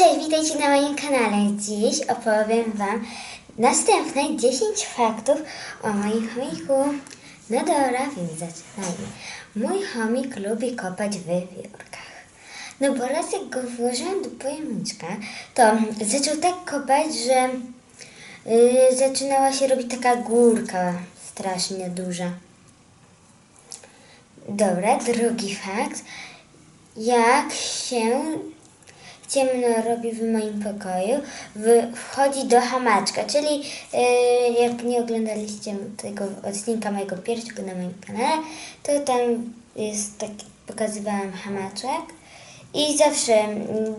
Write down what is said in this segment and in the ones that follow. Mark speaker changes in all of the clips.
Speaker 1: Cześć, witajcie na moim kanale. Dziś opowiem Wam następne 10 faktów o moim chomiku. No dobra, więc zaczynajmy. Mój chomik lubi kopać w wiórkach. No bo raz jak go włożyłam do pojemniczka, to zaczął tak kopać, że yy, zaczynała się robić taka górka strasznie duża. Dobra, drugi fakt. Jak się ciemno robi w moim pokoju, wchodzi do hamaczka, czyli yy, jak nie oglądaliście tego odcinka mojego pierwszego na moim kanale, to tam jest tak, pokazywałam hamaczek i zawsze,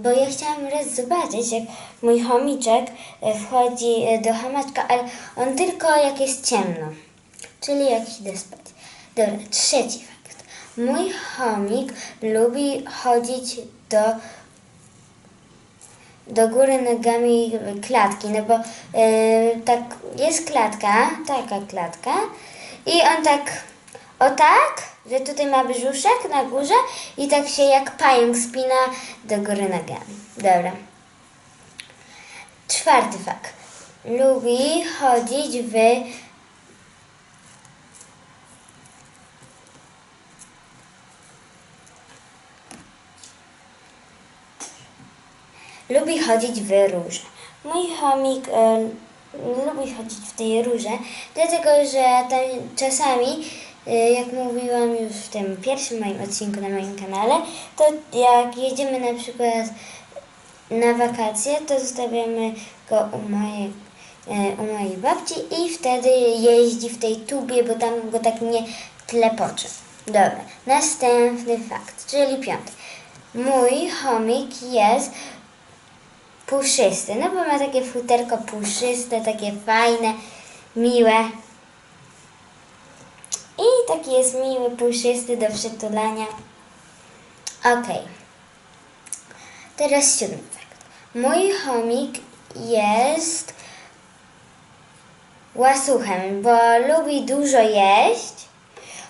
Speaker 1: bo ja chciałam raz zobaczyć, jak mój chomiczek e, wchodzi e, do hamaczka, ale on tylko jak jest ciemno, czyli jak idę spać. Dobra, trzeci fakt. Mój chomik lubi chodzić do do góry nogami klatki, no bo yy, tak jest klatka, taka klatka i on tak, o tak, że tutaj ma brzuszek na górze i tak się jak pająk spina do góry nogami. Dobra. Czwarty fakt. Lubi chodzić w lubi chodzić w róże. Mój chomik e, lubi chodzić w tej róże, dlatego że tam czasami, e, jak mówiłam już w tym pierwszym moim odcinku na moim kanale, to jak jedziemy na przykład na wakacje, to zostawiamy go u mojej, e, u mojej babci i wtedy jeździ w tej tubie, bo tam go tak nie tlepocze. Dobra, następny fakt, czyli piąty. Mój chomik jest puszysty, no bo ma takie futerko puszyste, takie fajne, miłe. I taki jest miły, puszysty do przytulania. Okej. Teraz siódmy fakt. Mój chomik jest łasuchem, bo lubi dużo jeść.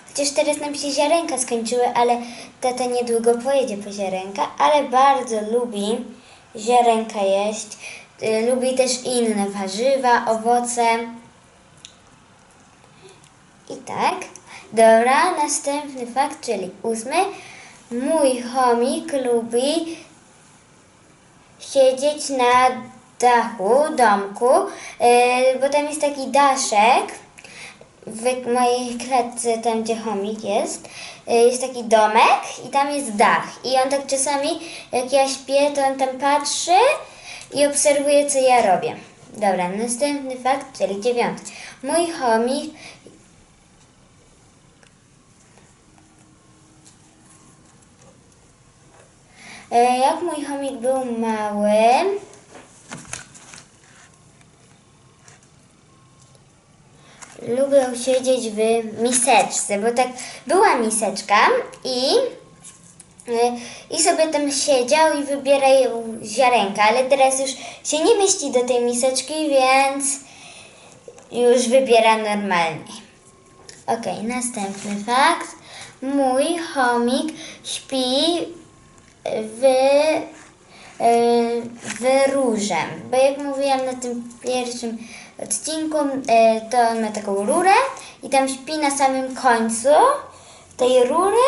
Speaker 1: Chociaż teraz nam się ziarenka skończyły, ale tata niedługo pojedzie po ziarenka, ale bardzo lubi ziarenka jeść. Y, Lubi też inne warzywa, owoce. I tak. Dobra, następny fakt, czyli ósmy. Mój chomik lubi siedzieć na dachu domku, yy, bo tam jest taki daszek w mojej klatce, tam gdzie chomik jest, yy, jest taki domek i tam jest dach. I on tak czasami, jak ja śpię, to on tam patrzy i obserwuje, co ja robię. Dobra, następny fakt, czyli dziewiąty. Mój chomik E, Jak mój chomik był mały, lubił siedzieć w miseczce, bo tak była miseczka i, e, i sobie tam siedział i wybierał ziarenka, ale teraz już się nie mieści do tej miseczki, więc już wybiera normalnie. Okej, następny fakt. Mój chomik śpi w, e, w róże. Bo jak mówiłam na tym pierwszym odcinku, e, to on ma taką rurę i tam śpi na samym końcu tej rury.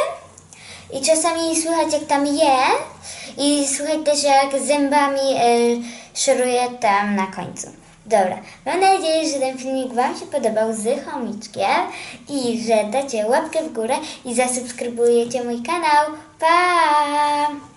Speaker 1: I czasami słychać jak tam je i słychać też jak zębami e, szoruje tam na końcu. Dobra, mam nadzieję, że ten filmik Wam się podobał z chomiczkiem i że dacie łapkę w górę i zasubskrybujecie mój kanał. Pa!